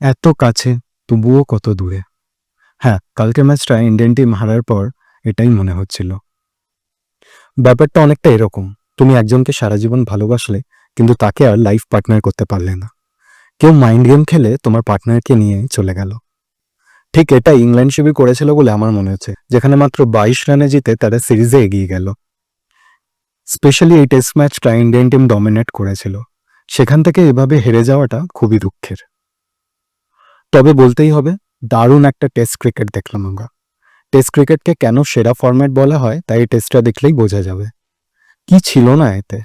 এত কাছে, তবুও কত দূরে। হ্যাঁ কালকের ম্যাচটা ইন্ডিয়ান টিম হারার পর এটাই মনে হচ্ছিল। ব্যাপারটা অনেকটা এরকম। তুমি একজনকে সারা জীবন ভালোবাসলে, কিন্তু তাকে আর লাইফ পার্টনার করতে পারলে না। কেউ মাইন্ড গেম খেলে তোমার পার্টনারকে নিয়ে চলে গেল। ঠিক এটা ইংল্যান্ড শিবির করেছিল বলে আমার মনে হচ্ছে, যেখানে মাত্র বাইশ রানে জিতে তারা সিরিজে এগিয়ে গেল। স্পেশালি এই টেস্ট ম্যাচটা ইন্ডিয়ান টিম ডমিনেট করেছিল। সেখান থেকে এভাবে হেরে যাওয়াটা খুবই দুঃখের। তবে বলতেই হবে, দারুণ একটা টেস্ট ক্রিকেট দেখলাম আমরা। টেস্ট ক্রিকেটকে কেন সেরা ফরম্যাট বলা হয়, তাই এই টেস্টটা দেখলেই বোঝা যাবে। কি ছিল না এতে?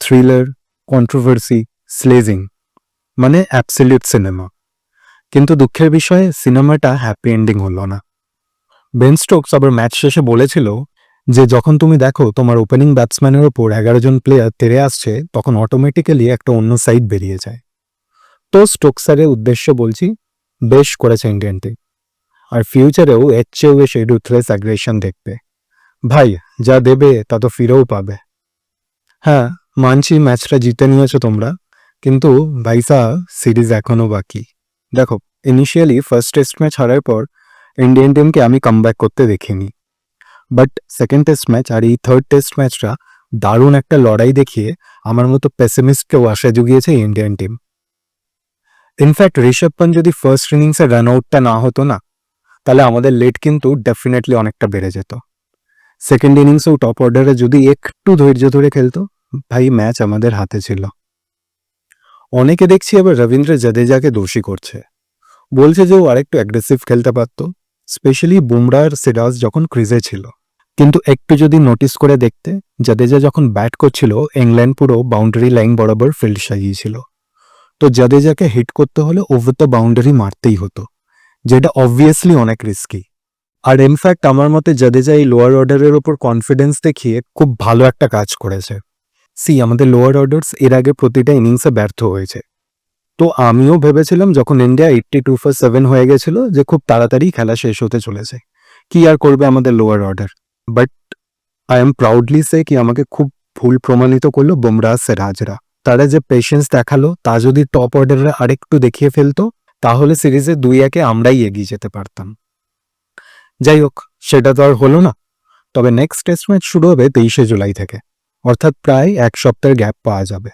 থ্রিলার কন্ট্রোভার্সি স্লেজিং মানে অ্যাবসলিউট সিনেমা কিন্তু দুঃখের বিষয়ে সিনেমাটা হ্যাপি এন্ডিং হলো না। বেন স্টোকস আবার ম্যাচ শেষে বলেছিল যে, যখন তুমি দেখো তোমার ওপেনিং ব্যাটসম্যানের ওপর এগারো জন প্লেয়ার তেরে আসছে, তখন অটোমেটিক্যালি একটা অন্য সাইড বেরিয়ে যায়। তো স্টোকসারের উদ্দেশ্য বলছি বেশ করেছে ইন্ডিয়ান টিম আর ফিউচারেও এর চেয়েও বেশি রুথলেস অ্যাগ্রেশন দেখবে ভাই, যা দেবে তা তো ফিরেও পাবে। হ্যাঁ মানছি ম্যাচটা জিতে নিয়েছো তোমরা, কিন্তু ভাইসা সিরিজ এখনও বাকি। দেখো ইনিশিয়ালি ফার্স্ট টেস্ট ম্যাচ হারার পর ইন্ডিয়ান টিমকে আমি কামব্যাক করতে দেখিনি। বাট সেকেন্ড টেস্ট ম্যাচ আর এই থার্ড টেস্ট ম্যাচটা দারুণ একটা লড়াই দেখিয়ে আমার মতো পেসিমিস্টকেও আশা জুগিয়েছে Indian team in fact Rishabh Pant যদি ফার্স্ট ইনিংসে রান আউটটা না হতো না, তাহলে আমাদের লেট কিন্তু ডেফিনেটলি অনেকটা বেড়ে যেত। সেকেন্ড ইনিংসেও টপ অর্ডারে যদি একটু ধৈর্য ধরে খেলতো, ভাই ম্যাচ আমাদের হাতে ছিল। অনেকে দেখছি আবার রবীন্দ্র জাদেজাকে দোষী করছে। বলছে যে ও আরেকটু অ্যাগ্রেসিভ খেলতে পারতো স্পেশালি বুমরা আর সিরাজ যখন ক্রিজে ছিল। কিন্তু একটু যদি নোটিস করে দেখতে, জাদেজা যখন ব্যাট করছিল ইংল্যান্ড পুরো বাউন্ডারি লাইন বরাবর ফিল্ড সাজিয়েছিল। জাদেজাকে হিট করতে হলে ওভার দ্য বাউন্ডারি মারতেই হতো, যেটা অবভিয়াসলি অনেক রিস্কি আর ইনফ্যাক্ট আমার মতে জাদেজা এই লোয়ার অর্ডারের ওপর কনফিডেন্স দেখিয়ে খুব ভালো একটা কাজ করেছে। সি আমাদের লোয়ার অর্ডার্স এর আগে প্রতিটা ইনিংসে ব্যর্থ হয়েছে। তো আমিও ভেবেছিলাম যখন India eighty two for seven হয়ে গেছিল যে খুব তাড়াতাড়ি খেলা শেষ হতে চলেছে। কি আর করবে আমাদের lower order but I am proudly say কি আমাকে খুব ভুল প্রমাণিত করল বুমরাহ সিরাজরা। তারা যে পেশেন্স দেখাল, তা যদি টপ অর্ডারে আরেকটু দেখিয়ে ফেলতো, তাহলে সিরিজে দুই একে আমরাই এগিয়ে যেতে পারতাম। যাই হোক, সেটা তো আর হলো না। তবে নেক্সট টেস্ট ম্যাচ শুরু হবে তেইশে জুলাই থেকে। অর্থাৎ প্রায় এক সপ্তাহের গ্যাপ পাওয়া যাবে।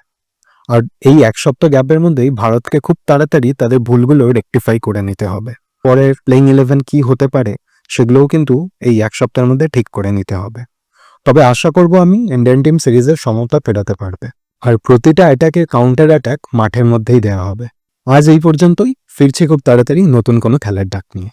আর এই এক সপ্তাহ গ্যাপের মধ্যেই ভারতকে খুব তাড়াতাড়ি তাদের ভুলগুলো রেকটিফাই করে নিতে হবে। পরের প্লেইং ইলেভেন কি হতে পারে, সেগুলোও কিন্তু এই এক সপ্তাহের মধ্যে ঠিক করে নিতে হবে। তবে আশা করব আমি ইন্ডিয়ান টিম সিরিজের সমতা ফেরাতে পারবে। আর প্রতিটা অ্যাটাকের কাউন্টার অ্যাটাক মাঠের মধ্যেই দেওয়া হবে। আজ এই পর্যন্তই। ফিরছে খুব তাড়াতাড়ি নতুন কোনো খেলার ডাক নিয়ে।